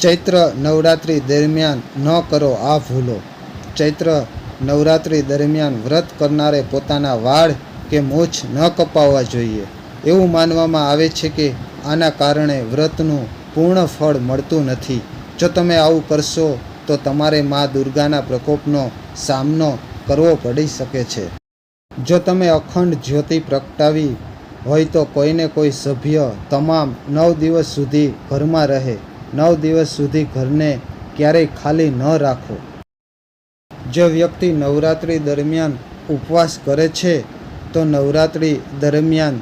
ચૈત્ર નવરાત્રિ દરમિયાન ન કરો આ ભૂલો. ચૈત્ર નવરાત્રિ દરમિયાન વ્રત કરનારે પોતાના વાળ કે મોછ ન કપાવવા જોઈએ. એવું માનવામાં આવે છે કે આના કારણે વ્રતનું પૂર્ણ ફળ મળતું નથી. જો તમે આવું કરશો, તો તમારે મા દુર્ગાના પ્રકોપનો સામનો કરવો પડી શકે છે. જો તમે અખંડ જ્યોતિ પ્રગટાવી હોય તો કોઈને કોઈ સભ્ય તમામ નવ દિવસ સુધી ઘરમાં રહે. નવ દિવસ સુધી ઘરને ક્યારેય ખાલી ન રાખો. જો વ્યક્તિ નવરાત્રિ દરમિયાન ઉપવાસ કરે છે, તો નવરાત્રિ દરમિયાન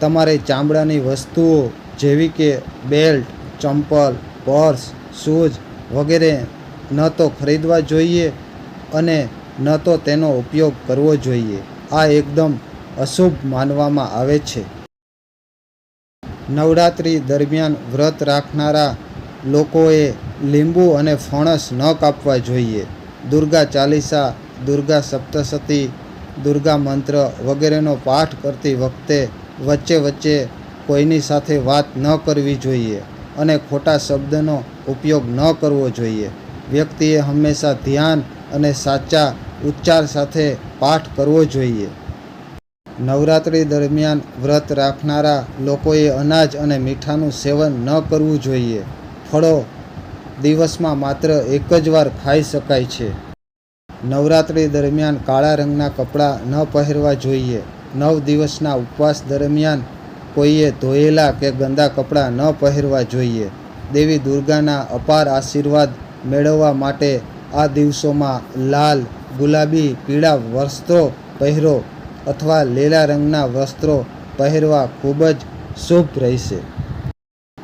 તમારે ચામડાની વસ્તુઓ જેવી કે બેલ્ટ, ચંપલ, પર્સ, શૂઝ વગેરે ન તો ખરીદવા જોઈએ અને ન તો તેનો ઉપયોગ કરવો જોઈએ. આ એકદમ અશુભ માનવામાં આવે છે. નવરાત્રિ દરમિયાન વ્રત રાખનારા લોકોએ લીંબુ અને ફણસ ન કાપવા જોઈએ. દુર્ગા ચાલીસા, દુર્ગા સપ્તસતી દુર્ગા મંત્ર વગેરેનો પાઠ કરતી વખતે વચ્ચે વચ્ચે કોઈની સાથે વાત ન કરવી જોઈએ અને ખોટા શબ્દનો ઉપયોગ ન કરવો જોઈએ. વ્યક્તિએ હંમેશા ધ્યાન અને સાચા ઉચ્ચાર સાથે પાઠ કરવો જોઈએ. નવરાત્રિ દરમિયાન વ્રત રાખનારા લોકોએ અનાજ અને મીઠાનું સેવન ન કરવું જોઈએ. ફળો દિવસમાં માત્ર એક જ વાર ખાઈ શકાય છે. નવરાત્રિ દરમિયાન કાળા રંગના કપડાં ન પહેરવા જોઈએ. નવ દિવસના ઉપવાસ દરમિયાન કોઈએ ધોયેલા કે ગંદા કપડાં ન પહેરવા જોઈએ. દેવી દુર્ગાના અપાર આશીર્વાદ મેળવવા માટે આ દિવસોમાં લાલ, ગુલાબી, પીળા વસ્ત્રો પહેરો અથવા લીલા રંગના વસ્ત્રો પહેરવા ખૂબ જ શુભ રહેશે.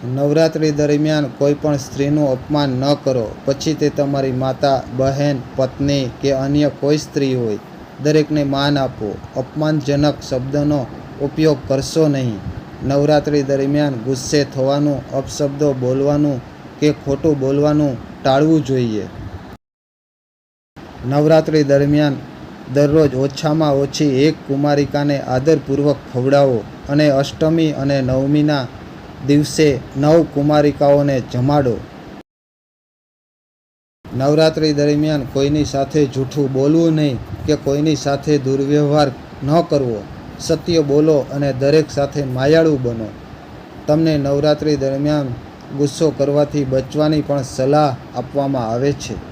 નવરાત્રિ દરમિયાન કોઈ પણ સ્ત્રીનું અપમાન ન કરો. પછી તે તમારી માતા, બહેન, પત્ની કે અન્ય કોઈ સ્ત્રી હોય, દરેકને માન આપો. અપમાનજનક શબ્દનો ઉપયોગ કરશો નહીં. નવરાત્રિ દરમિયાન ગુસ્સે થવાનું, અપશબ્દો બોલવાનું કે ખોટું બોલવાનું ટાળવું જોઈએ. નવરાત્રિ દરમિયાન દરરોજ ઓછામાં ઓછી એક કુમારિકાને આદરપૂર્વક ખવડાવો અને અષ્ટમી અને નવમીના દિવસે નવ કુમારિકાઓને જમાડો. નવરાત્રિ દરમિયાન કોઈની સાથે જૂઠું બોલવું નહીં કે કોઈની સાથે દુર્વ્યવહાર ન કરવો. સત્ય બોલો અને દરેક સાથે માયાળુ બનો. તમને નવરાત્રિ દરમિયાન ગુસ્સો કરવાથી બચવાની પણ સલાહ આપવામાં આવે છે.